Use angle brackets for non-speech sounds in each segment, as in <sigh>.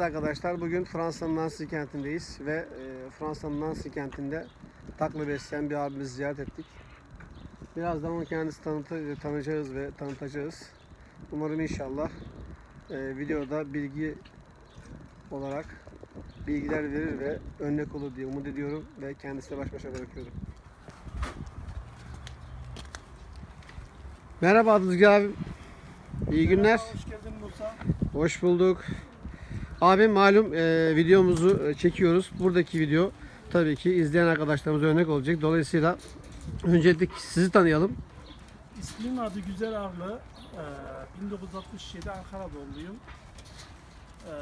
arkadaşlar bugün Fransa'nın Nancy kentindeyiz ve e, Fransa'nın Nancy kentinde takla besleyen bir abimizi ziyaret ettik. Birazdan onu kendisi tanıtı, tanıyacağız ve tanıtacağız. Umarım inşallah e, videoda bilgi olarak bilgiler verir ve örnek olur diye umut ediyorum ve kendisiyle baş başa bırakıyorum. Merhaba Rüzgar abi. İyi günler. Hoş geldin Musa. Hoş bulduk. Abim malum e, videomuzu e, çekiyoruz. Buradaki video tabii ki izleyen arkadaşlarımıza örnek olacak. Dolayısıyla öncelikle sizi tanıyalım. İsmim adı Güzel Arlı. Ee, 1967 Ankara doğumluyum. Ee,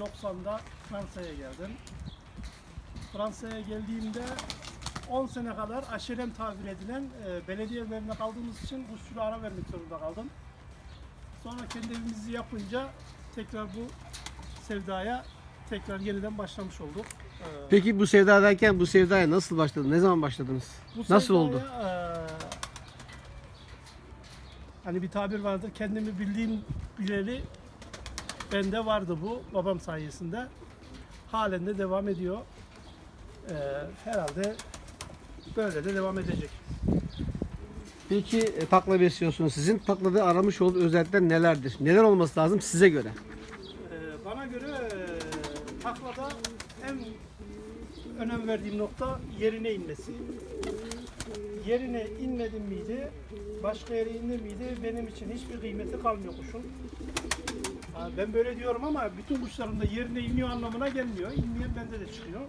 1990'da Fransa'ya geldim. Fransa'ya geldiğimde 10 sene kadar aşerem tabir edilen e, belediye evlerinde kaldığımız için kuşçuluğa ara vermek zorunda kaldım. Sonra kendi evimizi yapınca tekrar bu sevdaya tekrar yeniden başlamış olduk. Ee, Peki bu sevda derken bu sevdaya nasıl başladı? Ne zaman başladınız? Bu Nasıl sevdaya, oldu? eee, hani bir tabir vardır. Kendimi bildiğim bileli bende vardı bu babam sayesinde. Halen de devam ediyor. Eee, herhalde böyle de devam edecek. Peki e, takla besliyorsunuz. Sizin taklada aramış olduğu özellikler nelerdir? Neler olması lazım size göre? Göre taklada en önem verdiğim nokta yerine inmesi. Yerine inmedim miydi, başka yere indi miydi benim için hiçbir kıymeti kalmıyor kuşun. Ha, Ben böyle diyorum ama bütün kuşlarım da yerine iniyor anlamına gelmiyor. İnmeyen bende de çıkıyor.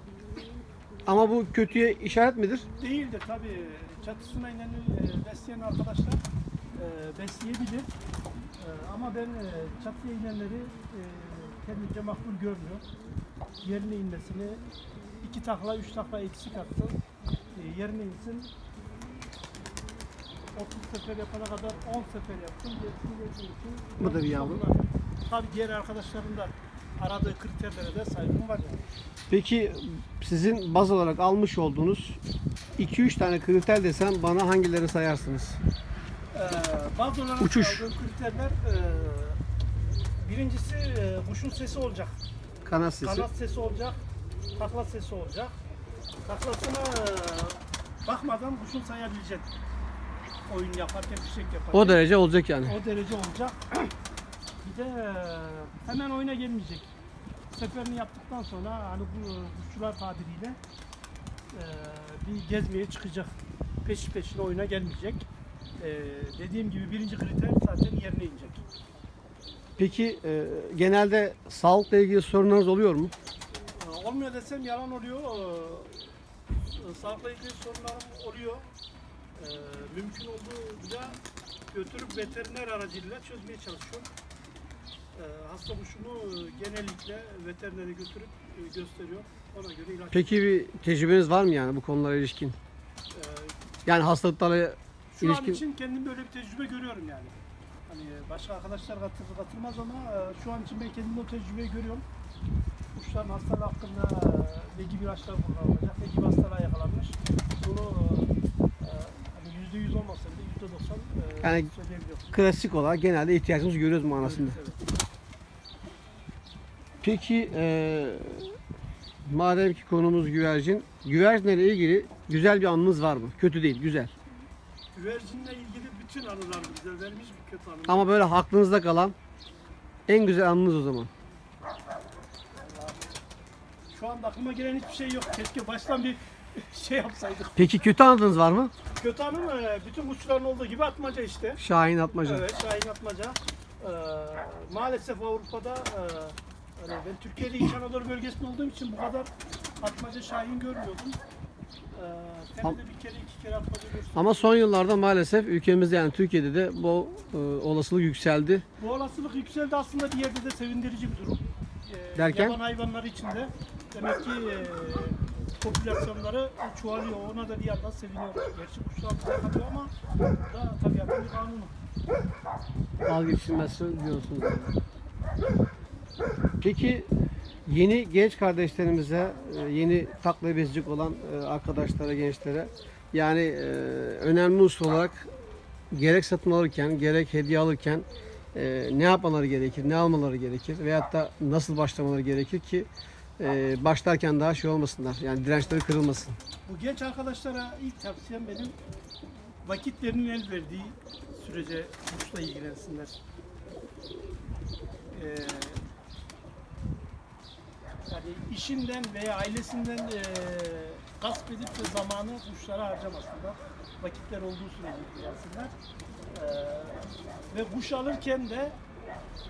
Ama bu kötüye işaret midir? Değildir tabii. Çatısına inen e, besleyen arkadaşlar e, besleyebilir. E, ama ben çatıya inenleri e, kendimce makbul görmüyor. Yerine inmesini iki takla, üç takla eksik attı. E, yerine insin. 30 sefer yapana kadar 10 sefer yaptım. Gerisini geçtiği için Bu da bir yavru. Tabii diğer arkadaşların da aradığı kriterlere de saygım var yani. Peki sizin baz olarak almış olduğunuz 2-3 tane kriter desem bana hangilerini sayarsınız? Ee, bazı olarak Uçuş. aldığım kriterler e, birincisi e, kuşun sesi olacak. Kanat sesi. Kanat sesi olacak. Takla sesi olacak. Taklasına e, bakmadan kuşun sayabilecek. Oyun yaparken, fişek yaparken. O derece olacak yani. O derece olacak. <clears throat> bir de e, hemen oyuna gelmeyecek. Seferini yaptıktan sonra hani bu kuşçular tabiriyle e, bir gezmeye çıkacak. Peş peşine oyuna gelmeyecek. E, dediğim gibi birinci kriter zaten yerine inecek. Peki e, genelde sağlıkla ilgili sorunlarınız oluyor mu? E, olmuyor desem yalan oluyor. E, sağlıkla ilgili sorunlarım oluyor. E, mümkün olduğunca götürüp veteriner aracılığıyla çözmeye çalışıyorum. E, hasta kuşumu genellikle veterinere götürüp e, gösteriyor. Ona göre ilaç. Peki bir tecrübeniz var mı yani bu konulara ilişkin? E, Yani hastalıklara şu an ilişkin için kendim böyle bir tecrübe görüyorum yani. Hani başka arkadaşlar katılır katılmaz ama e, şu an için ben kendim o tecrübeyi görüyorum. Kuşların hastalığı hakkında e, ne gibi ilaçlar kullanılacak, ne gibi hastalığa yakalanmış. Bunu e, hani yüzde yüz olmasa bile yüzde doksan Yani klasik olarak genelde ihtiyacımızı görüyoruz manasında. Evet, evet. Peki e, madem ki konumuz güvercin, güvercinlerle ilgili güzel bir anınız var mı? Kötü değil, güzel. Güvercinle ilgili bütün anılar bize vermiş bir kötü anı. Ama böyle aklınızda kalan en güzel anınız o zaman. Şu anda aklıma gelen hiçbir şey yok. Keşke baştan bir <laughs> şey yapsaydık. Peki kötü anınız var mı? Kötü anı e, bütün kuşların olduğu gibi atmaca işte. Şahin Atmaca. Evet, Şahin Atmaca. Ee, maalesef Avrupa'da e, hani ben Türkiye'de İç Anadolu bölgesinde olduğum için bu kadar Atmaca Şahin görmüyordum. Senede bir kere iki kere Atmaca. Ama son yıllarda maalesef ülkemizde yani Türkiye'de de bu e, olasılık yükseldi. Bu olasılık yükseldi aslında bir yerde de sevindirici bir durum. Ee, Derken? Yaban hayvanları içinde demek ki e, popülasyonları çoğalıyor. Ona da bir yandan seviniyoruz. Gerçi kuşlar bize kalıyor ama da tabiatın bir kanunu. Al geçilmezse diyorsunuz. Peki yeni genç kardeşlerimize, e, yeni takla bezecek olan e, arkadaşlara, gençlere yani e, önemli unsur olarak gerek satın alırken, gerek hediye alırken ne yapmaları gerekir, ne almaları gerekir veyahut da nasıl başlamaları gerekir ki başlarken daha şey olmasınlar. Yani dirençleri kırılmasın. Bu genç arkadaşlara ilk tavsiyem benim vakitlerinin el verdiği sürece kuşla ilgilensinler. Yani işinden veya ailesinden e, gasp edip de zamanı kuşlara harcamasınlar. Vakitler olduğu sürece ilgilensinler. Ee, ve kuş alırken de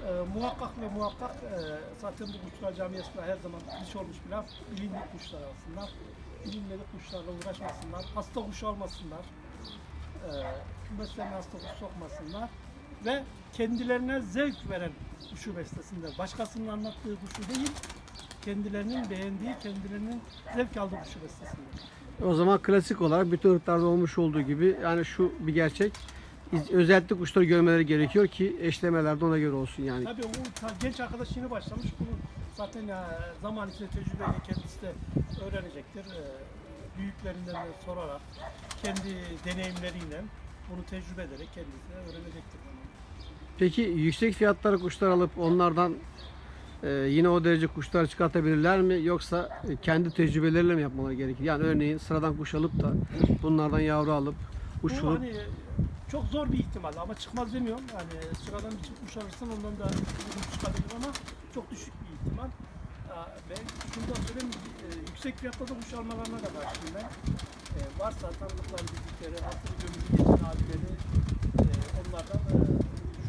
e, muhakkak ve muhakkak e, zaten bu kuşlar camiasında her zaman hiç olmuş bir laf bilindik kuşlar alsınlar. Bilinmedik kuşlarla uğraşmasınlar. Hasta kuş almasınlar. E, kümeslerine hasta kuş sokmasınlar. Ve kendilerine zevk veren kuşu beslesinler. Başkasının anlattığı kuşu değil, kendilerinin beğendiği, kendilerinin zevk aldığı kuşu beslesinler. O zaman klasik olarak bütün ırklarda olmuş olduğu gibi yani şu bir gerçek. İz- Özellikle kuşları görmeleri gerekiyor ki eşlemeler de ona göre olsun yani. Tabii o ta- genç arkadaş yeni başlamış. Bunu zaten e, zaman içinde tecrübeyle kendisi de öğrenecektir. E, Büyüklerinden de sorarak, kendi deneyimleriyle bunu tecrübe ederek kendisi de öğrenecektir. Peki yüksek fiyatlara kuşlar alıp onlardan e, yine o derece kuşlar çıkartabilirler mi yoksa e, kendi tecrübeleriyle mi yapmaları gerekir? Yani örneğin sıradan kuş alıp da bunlardan yavru alıp Bu uçurup hani çok zor bir ihtimal ama çıkmaz demiyorum. Yani sıradan bir kuş alırsan ondan da ucuz çıkabilir ama çok düşük bir ihtimal. Aa, Ben şunu da söyleyeyim, e, yüksek fiyatta da kuş almalarına da karşıyım ben. E, varsa tanıdıkları bildikleri, hatırı gönüllü geçen abileri e, onlardan e,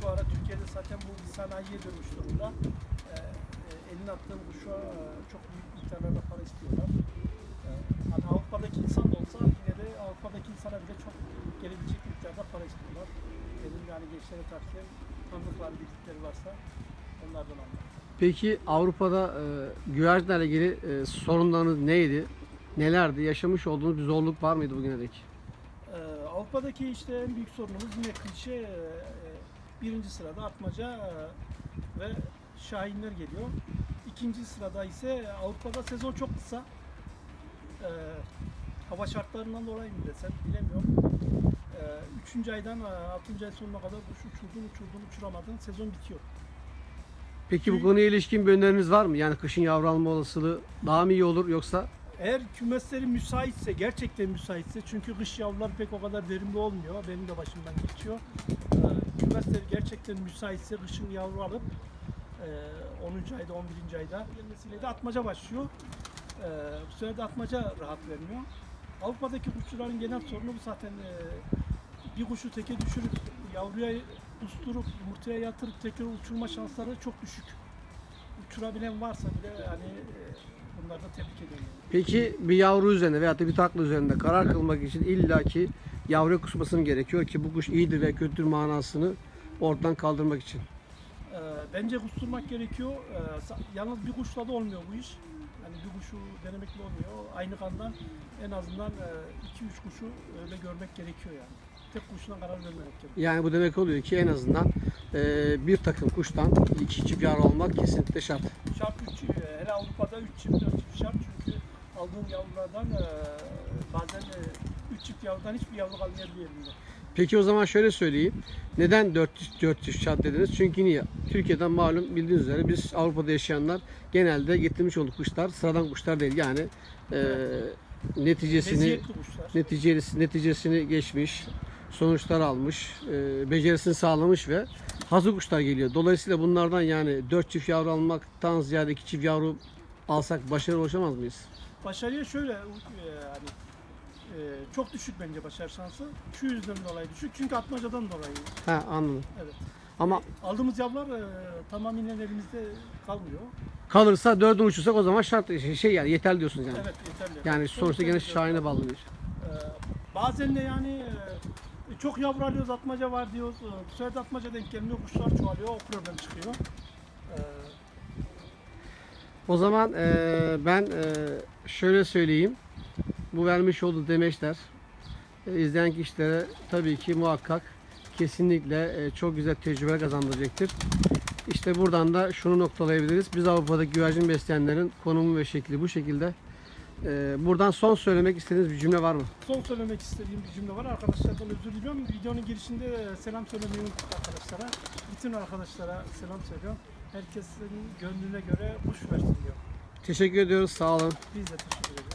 şu ara Türkiye'de zaten bu bir sanayiye dönmüş durumda. E, e, eline attığım kuşa e, çok büyük miktarlarda para istiyorlar. E, hani Avrupa'daki insan da olsa yine de Avrupa'daki insana bile çok gelebilecek miktarda para istiyorlar. Benim yani gençlere tavsiyem tanıdıkları bildikleri varsa onlardan almak. Peki Avrupa'da e, güvercinlerle ilgili e, sorunlarınız neydi? Nelerdi? Yaşamış olduğunuz bir zorluk var mıydı bugüne dek? Ee, Avrupa'daki işte en büyük sorunumuz yine klişe e, e, birinci sırada atmaca e, ve şahinler geliyor. İkinci sırada ise Avrupa'da sezon çok kısa. Ee, hava şartlarından dolayı mı desem bilemiyorum. Ee, üçüncü aydan e, altıncı ay sonuna kadar kuş uçurdun uçurdun uçuramadın sezon bitiyor. Peki bu konuya ilişkin bir öneriniz var mı? Yani kışın yavru alma olasılığı daha mı iyi olur yoksa Eğer kümesleri müsaitse, gerçekten müsaitse çünkü kış yavruları pek o kadar verimli olmuyor. Benim de başımdan geçiyor. Ee, kümesleri gerçekten müsaitse kışın yavru alıp 10. ayda, 11. ayda gelmesiyle de atmaca başlıyor. Ee, bu sefer de atmaca rahat vermiyor. Avrupa'daki kuşçuların genel sorunu bu zaten e, bir kuşu teke düşürüp yavruya usturup yumurtaya yatırıp tekrar uçurma şansları çok düşük. Uçurabilen varsa bile yani e, bunları da tebrik ediyorum. Peki bir yavru üzerinde veyahut da bir takla üzerinde karar kılmak için illaki yavruya kusmasının gerekiyor ki bu kuş iyidir ve kötüdür manasını ortadan kaldırmak için. Ee, bence kusturmak gerekiyor. Sa- yalnız bir kuşla da olmuyor bu iş. Hani bir kuşu denemekle olmuyor. Aynı kandan en azından 2-3 kuşu öyle görmek gerekiyor yani. Tek kuşuna karar vermemek gerekiyor. Yani bu demek oluyor ki en azından e, bir takım kuştan iki çift yavru almak kesinlikle şart. Şart 3, hele Avrupa'da 3 çift, 4 çift şart çünkü aldığım yavrulardan e, bazen 3 çift yavrudan hiçbir yavru kalmayabiliyor. Peki o zaman şöyle söyleyeyim. Neden 4 4 çift şart dediniz? Çünkü niye? Türkiye'den malum bildiğiniz üzere biz Avrupa'da yaşayanlar genelde getirmiş olduk kuşlar sıradan kuşlar değil. Yani e, neticesini neticesi, neticesini geçmiş, sonuçlar almış, e, becerisini sağlamış ve hazır kuşlar geliyor. Dolayısıyla bunlardan yani 4 çift yavru almaktan ziyade 2 çift yavru alsak başarı ulaşamaz mıyız? Başarıya şöyle e, yani e, çok düşük bence başarı şansı. Şu yüzden dolayı düşük. Çünkü atmacadan dolayı. Ha anladım. Evet. Ama Aldığımız yavrular e, tamamen elimizde kalmıyor. kalırsa 4'ünü uçursak o zaman şart şey, şey yani yeterli diyorsunuz yani. Evet yeterli. Yani sonuçta gene şahine bağlı bir. E, bazen de yani e, çok yavru alıyoruz atmaca var diyoruz. E, bu sefer de atmaca denk gelmiyor. Kuşlar çoğalıyor. O problem çıkıyor. E, O zaman eee, ben eee, şöyle söyleyeyim. Bu vermiş olduğu demeçler e, izleyen kişilere tabii ki muhakkak kesinlikle e, çok güzel tecrübe kazandıracaktır. İşte buradan da şunu noktalayabiliriz. Biz Avrupa'daki güvercin besleyenlerin konumu ve şekli bu şekilde. Ee, buradan son söylemek istediğiniz bir cümle var mı? Son söylemek istediğim bir cümle var. Arkadaşlardan özür diliyorum. Videonun girişinde selam söylemeyi unuttuk arkadaşlara. Bütün arkadaşlara selam söylüyorum. Herkesin gönlüne göre kuş versin diyor. Teşekkür ediyoruz. Sağ olun. Biz de teşekkür ederiz.